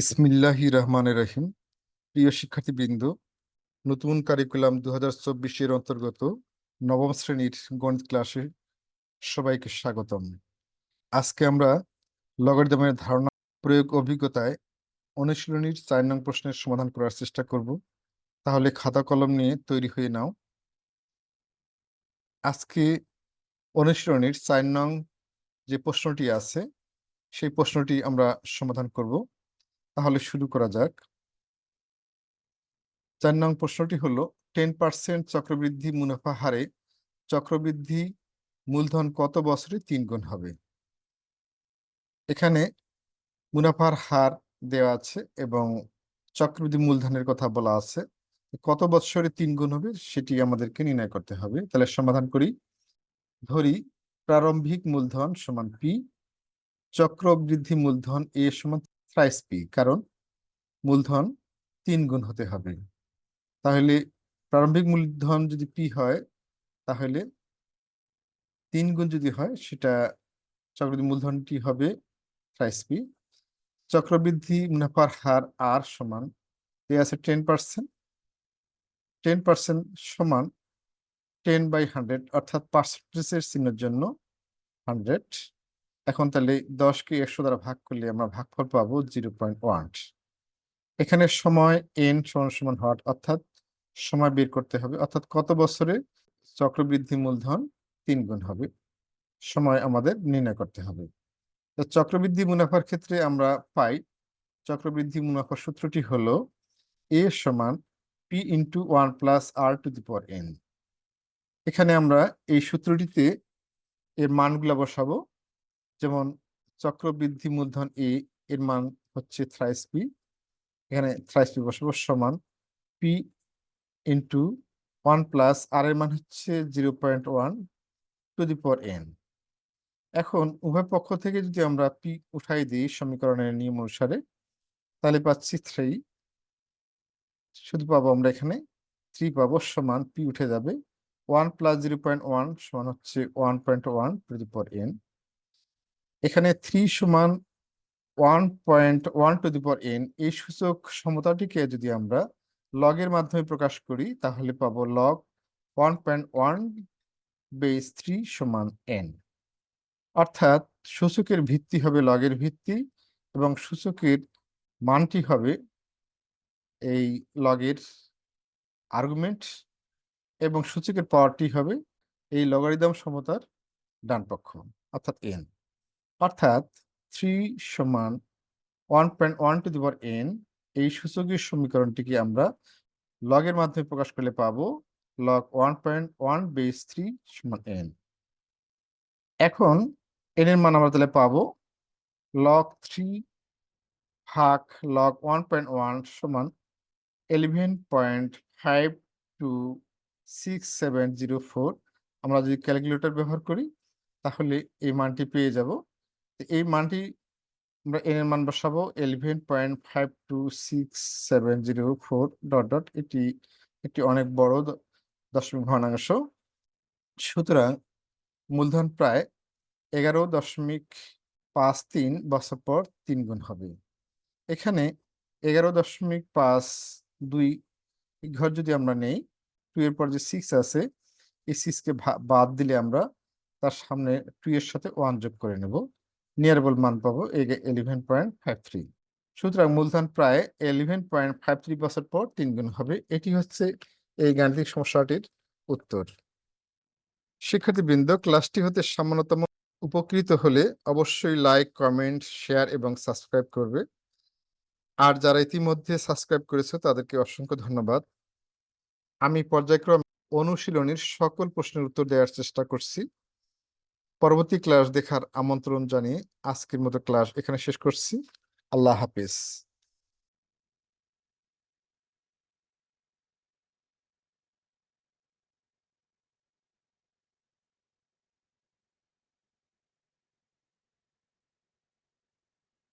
বিসমিল্লাহি রহমানের রহিম। প্রিয় শিক্ষার্থীবৃন্দ, নতুন কারিকুলাম দু হাজার চব্বিশের অন্তর্গত নবম শ্রেণির গণিত ক্লাসে সবাইকে স্বাগতম। আজকে আমরা লগারিদমের ধারণা প্রয়োগ অভিজ্ঞতায় অনুশীলনীর চার নং প্রশ্নের সমাধান করার চেষ্টা করব। তাহলে খাতা কলম নিয়ে তৈরি হয়ে নাও। আজকে অনুশীলনীর চার নং যে প্রশ্নটি আছে, সেই প্রশ্নটি আমরা সমাধান করব। তাহলে শুরু করা যাক। চার নং প্রশ্নটি হলো টেন পার্সেন্ট চক্রবৃদ্ধি মুনাফা হারে চক্রবৃদ্ধি মূলধন কত বছরে তিন গুণ হবে? এখানে মুনাফার হার দেওয়া আছে এবং চক্রবৃদ্ধি মূলধনের কথা বলা আছে। কত বছরে তিন গুণ হবে সেটি আমাদেরকে নির্ণয় করতে হবে। তাহলে সমাধান করি। ধরি, প্রারম্ভিক মূলধন সমান পি চক্রবৃদ্ধি মূলধন এ সমান থ্রাইস পি কারণ মূলধন তিন গুণ হতে হবে। তাহলে প্রারম্ভিক মূলধন যদি পি হয়, তাহলে তিন গুণ যদি হয়, সেটা চক্রবৃদ্ধি মূলধনটি হবে থ্রাইস পি চক্রবৃদ্ধি মুনাফার হার আর সমান দেয়া আছে টেন পার্সেন্ট টেন পার্সেন্ট সমান টেন বাই হান্ড্রেড অর্থাৎ পার্সেন্টেজের চিহ্নের জন্য হান্ড্রেড এখন তাহলে দশকে একশো দ্বারা ভাগ করলে আমরা ভাগফল পাবো জিরো পয়েন্ট ওয়ান এখানে সময় এন সমান সমান হট অর্থাৎ সময় বের করতে হবে, অর্থাৎ কত বছরে চক্রবৃদ্ধি মূলধন তিন গুণ হবে? সময় আমাদের নির্ণয় করতে হবে। তো চক্রবৃদ্ধি মুনাফার ক্ষেত্রে আমরা পাই, চক্রবৃদ্ধি মুনাফার সূত্রটি হলো এ সমান P into one plus R to the power N এখানে আমরা এই সূত্রটিতে এর মানগুলা বসাবো। যেমন চক্রবৃদ্ধি মূলধন এ এর মান হচ্ছে থ্রাইস পি এখানে থ্রাইস পি বসাবো, সমান P into one plus R এর মান হচ্ছে zero point one to the power N এখন উভয় পক্ষ থেকে যদি আমরা পি উঠাই দিই সমীকরণের নিয়ম অনুসারে, তাহলে পাচ্ছি থ্রি শুধু পাবো আমরা এখানে থ্রি পাবো, সমান পি উঠে যাবে one plus zero point one সমান হচ্ছে one point one to the power N এখানে থ্রি সমান one point one to the power N এই সূচক সমতাটিকে যদি আমরা লগের মাধ্যমে প্রকাশ করি, তাহলে পাবো log one point one base three সমান এন অর্থাৎ সূচকের ভিত্তি হবে লগের ভিত্তি এবং সূচকের মানটি হবে এই লগের আর্গুমেন্ট এবং সূচকের পাওয়ারটি হবে এই লগারিদম সমতার ডান পক্ষ অর্থাৎ এন অর্থাৎ থ্রি সমান one point one to the power N, এই সূচকের সমীকরণটিকে আমরা লগের মাধ্যমে প্রকাশ করলে পাবো log one point one base three সমান এন। এখন এন এর মান আমরা তাহলে পাবো লগ থ্রি ভাগ লগ ওয়ান পয়েন্ট ওয়ান সমান eleven point five two six seven zero four. আমরা যদি ক্যালকুলেটর ব্যবহার করি, তাহলে এই মানটি পেয়ে যাব এই মানটি আমরা এন এর মান বসাবো eleven point five two six seven zero four dot dot এটি একটি অনেক বড় দশমিক ভগ্নাংশ। সুতরাং মূলধন প্রায় এগারো দশমিক পাঁচ তিন বছর পর তিন গুণ হবে। এখানে এগারো দশমিক পাঁচ দুই ঘর যদি আমরা নেই টু এর পর যে সিক্স আছে, এই সিক্সকে বাদ দিলে আমরা তার সামনে টু এর সাথে ওয়ান যোগ করে নেব। নিয়ারেবল মান পাবো ইলেভেন পয়েন্ট ফাইভ থ্রি সুতরাং মূলধন প্রায় ইলেভেন পয়েন্ট ফাইভ থ্রি বছর পর তিন গুণ হবে। এটি হচ্ছে এই গাণিতিক সমস্যাটির উত্তর। শিক্ষার্থীবৃন্দ, ক্লাসটি হতে সামান্যতম। উপকৃত হলে অবশ্যই লাইক কমেন্ট শেয়ার এবং সাবস্ক্রাইব করবে। আর যারা ইতিমধ্যে সাবস্ক্রাইব করেছে, তাদেরকে অসংখ্য ধন্যবাদ। আমি পর্যায়ক্রমে অনুশীলনের সকল প্রশ্নের উত্তর দেওয়ার চেষ্টা করছি। পরবর্তী ক্লাস দেখার আমন্ত্রণ জানিয়ে আজকের মতো ক্লাস এখানে শেষ করছি। আল্লাহ হাফিজ।